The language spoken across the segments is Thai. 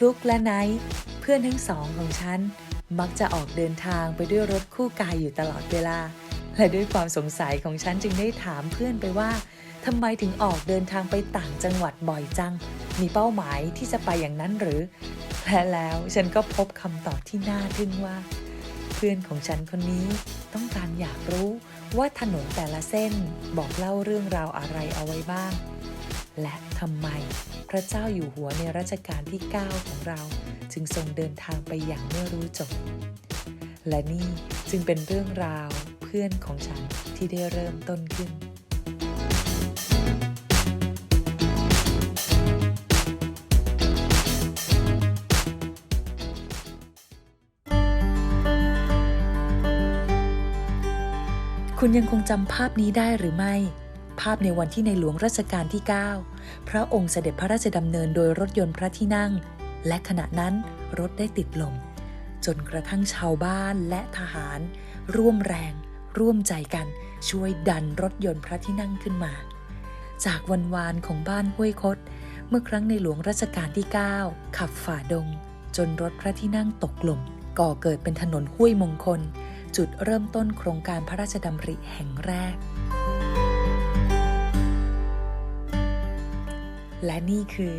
ลุกและไนท์เพื่อนทั้งสองของฉัน มักจะออกเดินทางไปด้วยรถคู่กายอยู่ตลอดเวลา และด้วยความสงสัยของฉันจึงได้ถามเพื่อนไปว่าทำไมถึงออกเดินทางไปต่างจังหวัดบ่อยจัง มีเป้าหมายที่จะไปอย่างนั้นหรือและแล้วฉันก็พบคำตอบที่น่าทึ่งว่า เพื่อนของฉันคนนี้ต้องการอยากรู้ว่าถนนแต่ละเส้นบอกเล่าเรื่องราวอะไรเอาไว้บ้าง และทำไมพระเจ้าอยู่หัวในรัชกาลที่ 9 ของเรา จึงทรงเดินทางไปอย่างไม่รู้จบ และนี่จึงเป็นเรื่องราวเพื่อนของฉันที่ได้เริ่มต้นขึ้นคุณยังคงจำภาพนี้ได้หรือไม่ ภาพในวันที่ในหลวงรัชกาลที่ 9 พระองค์เสด็จพระราชดำเนินโดยรถยนต์พระที่นั่ง และขณะนั้นรถได้ติดลม จนกระทั่งชาวบ้านและทหาร ร่วมแรง ร่วมใจกัน ช่วยดันรถยนต์พระที่นั่งขึ้นมา จากวันวานของบ้านห้วยคดเมื่อครั้งในหลวงรัชกาลที่ 9 ขับฝ่าดง จนรถพระที่นั่งตกลมก่อเกิดเป็นถนนห้วยมงคล จุดเริ่มต้นโครงการพระราชดำริแห่งแรก และนี่คือ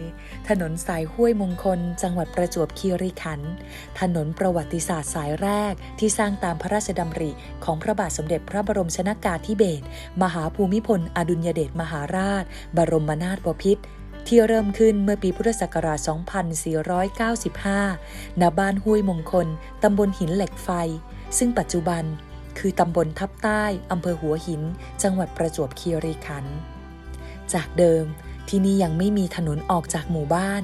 ถนนสายห้วยมงคล จังหวัดประจวบคีรีขันธ์ถนนประวัติศาสตร์สายแรกที่สร้างตามพระราชดำริ ของพระบาทสมเด็จพระบรมชนากาธิเบศรมหาภูมิพล อดุลยเดชมหาราช บรมนาถบพิตรที่เริ่มขึ้นเมื่อปีพุทธศักราช 2495 ณ บ้านห้วยมงคล ตำบลหินเหล็กไฟ ซึ่งปัจจุบันคือตำบลทับใต้ อำเภอหัวหิน จังหวัดประจวบคีรีขันธ์ จากเดิม ที่นี่ยังไม่มีถนนออกจากหมู่บ้าน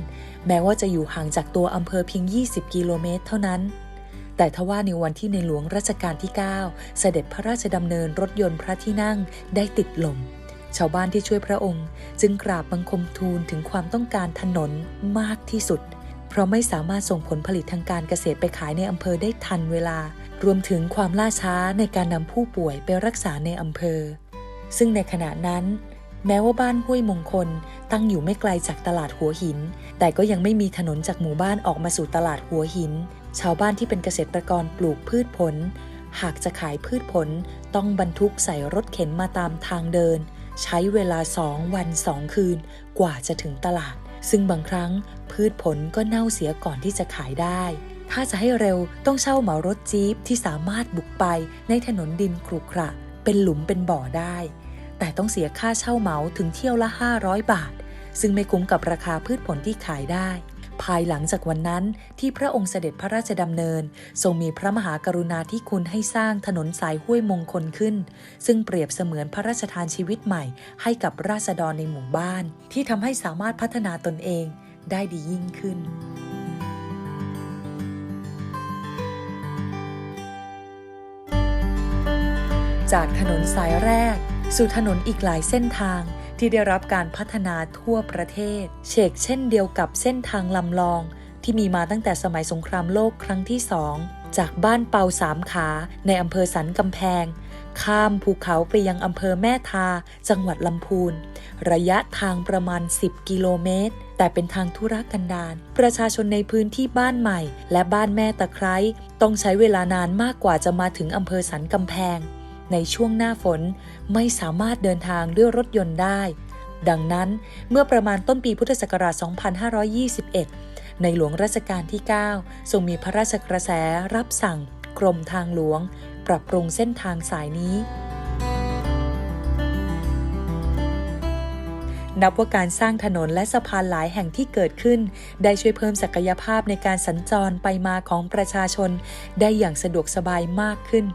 แม้ว่าจะอยู่ห่างจากตัวอำเภอเพียง 20 กิโลเมตรเท่านั้น แต่ทว่าในวันที่ในหลวงรัชกาลที่ 9 เสด็จพระราชดำเนินรถยนต์พระที่นั่งได้ติดลม ชาวบ้านที่ช่วยพระองค์ จึงกราบบังคมทูลถึงความต้องการถนนมากที่สุด เพราะไม่สามารถส่งผลผลิตทางการเกษตรไปขายในอำเภอได้ทันเวลา รวมถึงความล่าช้าในการนำผู้ป่วยไปรักษาในอำเภอ ซึ่งในขณะนั้น แม้ว่าบ้านห้วยมงคลตั้งอยู่ไม่ไกลจากตลาดหัวหิน แต่ก็ยังไม่มีถนนจากหมู่บ้านออกมาสู่ตลาดหัวหิน ชาวบ้านที่เป็นเกษตรกรปลูกพืชผล หากจะขายพืชผลต้องบรรทุกใส่รถเข็นมาตามทางเดิน ใช้เวลาสองวันสองคืน กว่าจะถึงตลาด ซึ่งบางครั้งพืชผลก็เน่าเสียก่อนที่จะขายได้ถ้าจะให้เร็วต้องเช่าเหมารถจี๊ปที่สามารถบุกไปในถนนดินครุขระ เป็นหลุมเป็นบ่อได้ แต่ต้องเสียค่าเช่าเหมาถึงเที่ยวละ 500 บาท ซึ่งไม่คุ้มกับราคาพืชผลที่ขายได้ ภายหลังจากวันนั้นที่พระองค์เสด็จพระราชดำเนิน ทรงมีพระมหากรุณาธิคุณให้สร้างถนนสายห้วยมงคลขึ้น ซึ่งเปรียบเสมือนพระราชทานชีวิตใหม่ ให้กับราษฎรในหมู่บ้าน ที่ทำให้สามารถพัฒนาตนเองได้ดียิ่งขึ้นจากถนนสายแรก สู่ถนนอีกหลายเส้นทางที่ได้รับการพัฒนาทั่วประเทศ เชกเช่นเดียวกับเส้นทางลำลอง ที่มีมาตั้งแต่สมัยสงครามโลกครั้งที่สอง จากบ้านเปาสามขาในอำเภอสันกำแพง ข้ามภูเขาไปยังอำเภอแม่ทา จังหวัดลำพูน ระยะทางประมาณ 10 กิโลเมตร แต่เป็นทางธุรกันดารประชาชนในพื้นที่บ้านใหม่ และบ้านแม่ตะไคร้ต้องใช้เวลานานมากกว่าจะมาถึงอำเภอสันกำแพง ในช่วงหน้าฝนไม่สามารถเดินทางด้วยรถยนต์ได้ ดังนั้นเมื่อประมาณต้นปีพุทธศักราช 2521 ในหลวงรัชกาลที่ 9 ทรงมีพระราชกระแสรับสั่ง กรมทางหลวง ปรับปรุงเส้นทางสายนี้นับว่าการสร้างถนนและสะพานหลายแห่งที่เกิดขึ้น ได้ช่วยเพิ่มศักยภาพในการสัญจรไปมาของประชาชน ได้อย่างสะดวกสบายมากขึ้น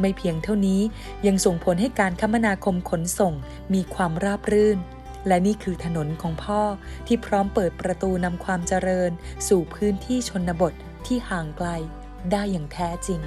ไม่เพียงเท่านี้ยังส่งผลให้การคมนาคมขนส่งมีความราบรื่น และนี่คือถนนของพ่อที่พร้อมเปิดประตูนำความเจริญ สู่พื้นที่ชนบทที่ห่างไกลได้อย่างแท้จริง